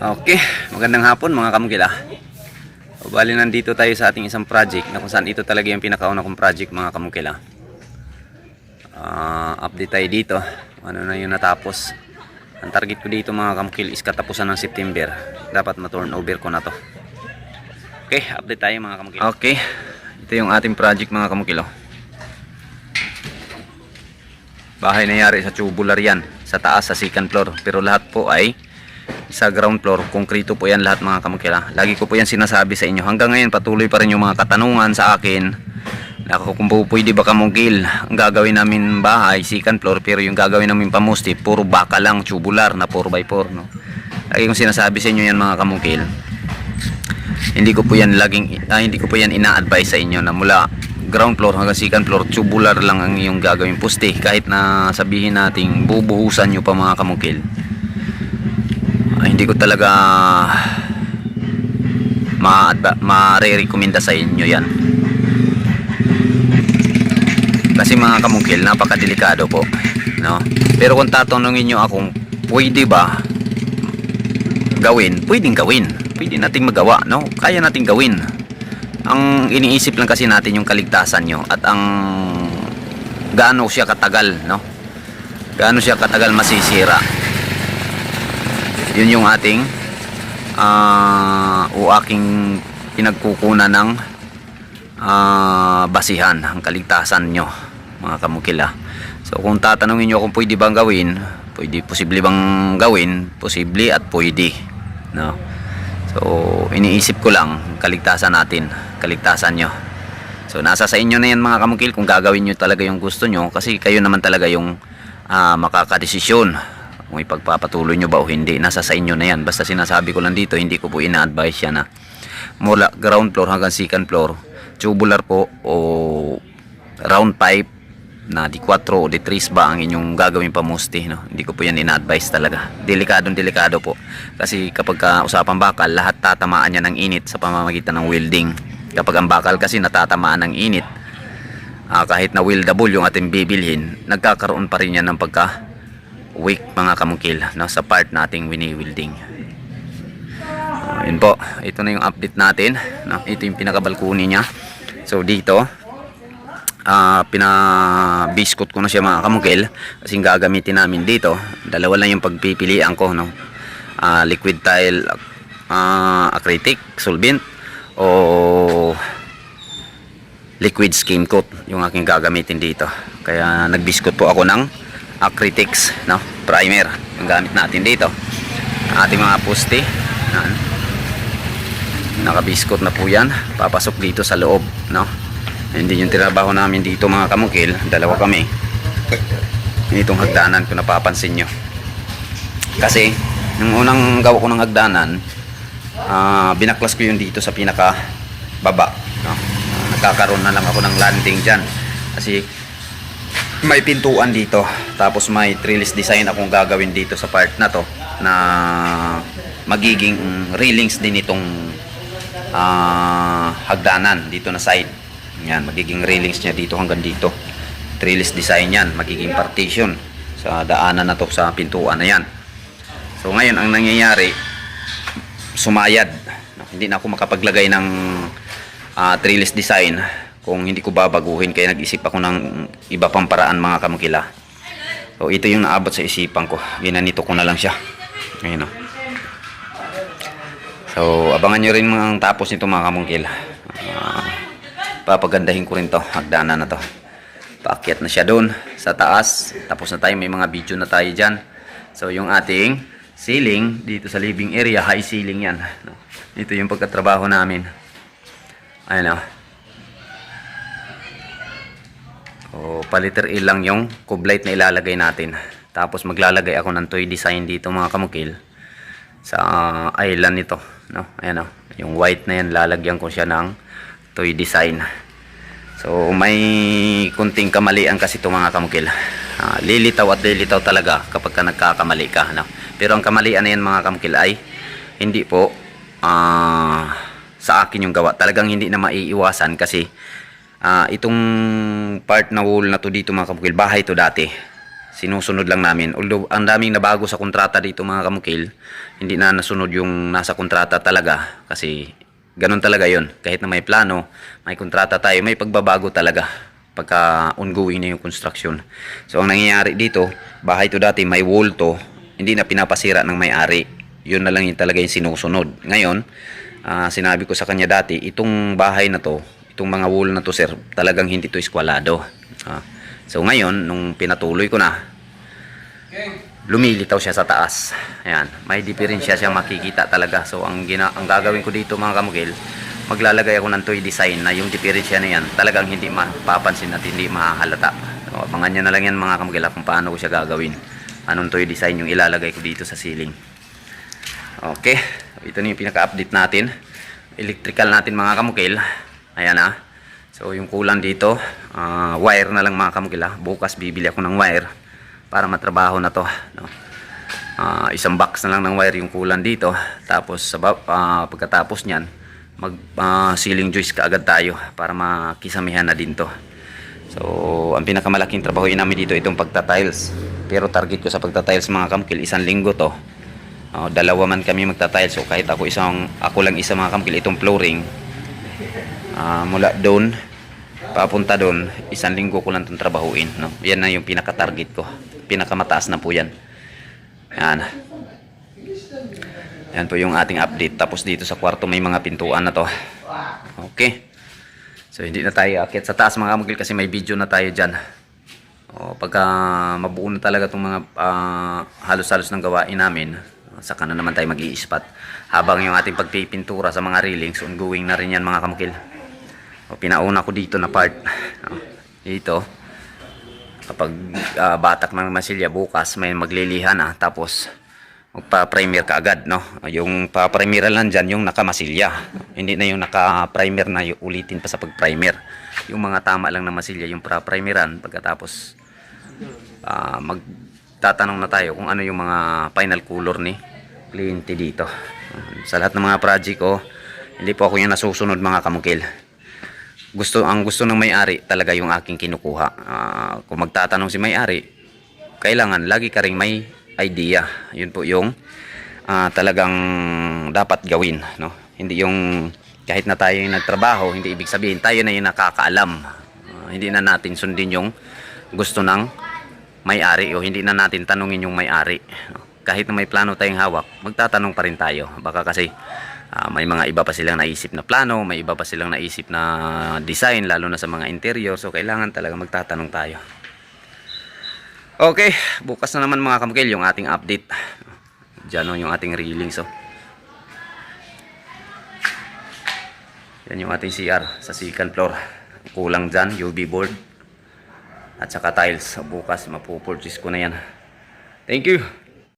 Okay, magandang hapon mga kamukila. O, Bali nandito tayo sa ating isang project na kung saan ito talaga yung pinakauna kong project mga kamukila. Ah, update tayo dito. Ano na yung natapos. Ang target ko dito mga kamukil is katapusan ng September. Dapat ma-turn over ko na to. Okay, update tayo mga kamukil. Okay, ito yung ating project mga kamukilo. Bahay nangyari sa tubular yan. Sa taas, sa second floor. Pero lahat po ay sa ground floor. Konkrito po yan lahat mga kamukila. Lagi ko po yan sinasabi sa inyo. Hanggang ngayon patuloy pa rin yung mga katanungan sa akin. Nako kung pwede ba kamukil. Ang gagawin namin bahay, second floor. Pero yung gagawin namin pamusti, puro baka lang, tubular na 4x4. No? Lagi kong sinasabi sa inyo yan mga kamukil. Hindi ko po yan laging ah, hindi ko po yan ina-advise sa inyo na mula ground floor hanggang second floor tubular lang ang iyong gagawin puste kahit na sabihin nating bubuhusan nyo pa mga kamukil hindi ko talaga ma ma-recommenda sa inyo yan. Kasi mga kamukil napakadelikado po no? Pero kung tatanungin nyo akong pwede ba gawin? Pwedeng gawin. Pwede nating magawa no? Kaya nating gawin. Ang iniisip lang kasi natin yung kaligtasan nyo at ang gaano siya katagal no? Gaano siya katagal masisira yun yung ating ah o aking pinagkukunan ng ah, basihan ang kaligtasan nyo mga kamukila. So kung tatanungin nyo kung pwede bang gawin pwede posible bang gawin posible at pwede no? So iniisip ko lang kaligtasan natin kaligtasan nyo. So nasa sa inyo na yan mga kamukil kung gagawin nyo talaga yung gusto nyo kasi kayo naman talaga yung ah, makakadesisyon kung ipagpapatuloy nyo ba o hindi nasa sa inyo na yan. Basta sinasabi ko lang dito hindi ko po ina-advise yan na mula ground floor hanggang second floor tubular po o round pipe na di 4 o di 3 ba ang inyong gagawin pamusti no? hindi ko po yan ina-advise talaga. Delikadong delikado po. Kasi kapag ka usapan bakal lahat tatamaan niya ng init sa pamamagitan ng welding. Kapag ang bakal kasi natatamaan ng init ah, kahit na weldable yung ating bibilhin nagkakaroon pa rin yan ng pagka weak mga kamukil no, sa part nating wini-welding Ah, yun po. Ito na yung update natin no? ito yung pinakabalkuni niya. So dito ah pinabiskot ko na siya mga kamukil kasi gagamitin namin dito dalawa lang yung pagpipilian ko no? Ah, liquid tile ah, acrylic solvent o liquid skim coat yung aking gagamitin dito. Kaya nagbiskot po ako ng acrylics no? Primer yung gamit natin dito. Ang ating mga poste yan. Nakabiskot na po yan. Papasok dito sa loob no? Hindi yung tinabaho namin dito mga kamukil. Dalawa kami. Itong hagdanan kung napapansin nyo. Kasi nung unang gawa ko ng hagdanan ah, binaklas ko yun dito sa pinaka baba no? Ah, nagkakaroon na lang ako ng landing dyan. Kasi may pintuan dito. Tapos may trellis design akong gagawin dito sa part na to na magiging railings din itong ah, hagdanan dito na side. Yan magiging railings niya dito hanggang dito. Trellis design yan magiging partition sa daanan na to sa pintuan na yan. So ngayon ang nangyayari sumayad. Hindi na ako makapaglagay ng ah, trellis design kung hindi ko babaguhin kaya nag-isip ako ng iba pang paraan mga kamukila. So ito yung naabot sa isipan ko. Ginanito ko na lang siya. Ayun o so abangan nyo rin mga tapos nito mga kamukil Ah, papagandahin ko rin to hagdanan na to. Paakyat na siya doon sa taas. Tapos na tayo may mga video na tayo dyan. So yung ating ceiling dito sa living area high ceiling yan. Ito yung pagkatrabaho namin. Ayun o o paliter A lang yung kublight na ilalagay natin. Tapos maglalagay ako ng toy design dito mga kamukil sa ah, island nito no? Ayan o yung white na yan lalagyan ko siya ng toy design. So may kunting kamalian kasi ito mga kamukil. Ah, lilitaw at lilitaw talaga kapag ka nagkakamali ka no? pero ang kamalian na yan mga kamukil ay hindi po ah, sa akin yung gawa. Talagang hindi na maiiwasan kasi ah, itong part na wall na to dito mga kabukil bahay to dati Sinusunod lang namin. Although ang daming nabago sa kontrata dito mga kamukil, hindi na nasunod yung nasa kontrata talaga kasi ganun talaga yon Kahit na may plano, may kontrata tayo, may pagbabago talaga pagka ongoing na yung construction. So ang nangyayari dito, bahay to dati may wall to, hindi na pinapasira ng may-ari. Yun na lang yung talaga yung sinusunod. Ngayon, ah, sinabi ko sa kanya dati, itong bahay na to, itong mga wall na to sir, talagang hindi to eskwalado. Ah, so ngayon, nung pinatuloy ko na, lumilitaw siya sa taas. Ayan, may diferensya siya makikita talaga. So ang gina ang gagawin ko dito mga kamugil, maglalagay ako ng toy design na yung diferensya na yan talagang hindi mapapansin at hindi mahahalata. So, abangan nyo na lang yan mga kamugil kung paano ko siya gagawin. Anong toy design yung ilalagay ko dito sa ceiling. Okay, ito na yung pinaka-update natin. Electrical natin mga kamukil. Ayan ah. So yung kulang dito, ah, wire na lang mga kamukil ah. Bukas bibili ako ng wire para matrabaho na to. No? Ah, isang box na lang ng wire yung kulang dito. Tapos sa ah, pagkatapos niyan, mag ah, ceiling joist kaagad tayo para makisamihan na din to. So, ang pinakamalaking trabaho namin dito itong pagta-tiles. Pero target ko sa pagta-tiles mga kamkil, isang linggo to. Oh, dalawa man kami magta-tiles. So, kahit ako isang ako lang isa mga kamkil itong flooring. Ah, mula doon papunta doon, isang linggo ko lang itong trabahuin. No? Yan na yung pinaka-target ko. Pinakamataas na po yan. Yan. Yan po yung ating update. Tapos dito sa kwarto may mga pintuan na to. Okay. So hindi na tayo akit sa taas mga kamugil kasi may video na tayo dyan. O, pagka mabuo na talaga itong mga ah, halos-halos ng gawain namin, saka na naman tayo mag spot Habang yung ating pagpipintura sa mga railings, ongoing na rin yan mga kamukil. O, pinauna ko dito na part. O, dito. Kapag ah, batak ng masilya bukas, may maglilihan na. Tapos, magpa-primer ka agad, no? Yung pa-primer lang dyan, yung nakamasilya. Hindi na yung naka-primer na yung ulitin pa sa pag-primer. Yung mga tama lang na masilya, yung pra-primeran. Pagkatapos, ah, magtatanong na tayo kung ano yung mga final color ni kliyente dito. Sa lahat ng mga project ko, hindi po ako yung nasusunod mga kamukil. Gusto, ang gusto ng may-ari talaga yung aking kinukuha. Ah, kung magtatanong si may-ari, kailangan lagi ka ring may idea. Yun po yung ah, talagang dapat gawin. No? Hindi yung kahit na tayo yung nagtrabaho, hindi ibig sabihin tayo na yung nakakaalam. Ah, hindi na natin sundin yung gusto ng may-ari o hindi na natin tanungin yung may-ari. Kahit na may plano tayong hawak, magtatanong pa rin tayo. Baka kasi ah, may mga iba pa silang naisip na plano, may iba pa silang naisip na design, lalo na sa mga interior. So, kailangan talaga magtatanong tayo. Okay, bukas na naman mga kamukil yung ating update. Diyan o, yung ating reelings. So. Yan yung ating CR sa second floor. Kulang dyan, UV board. At saka tiles. Bukas mapupurchase ko na yan. Thank you.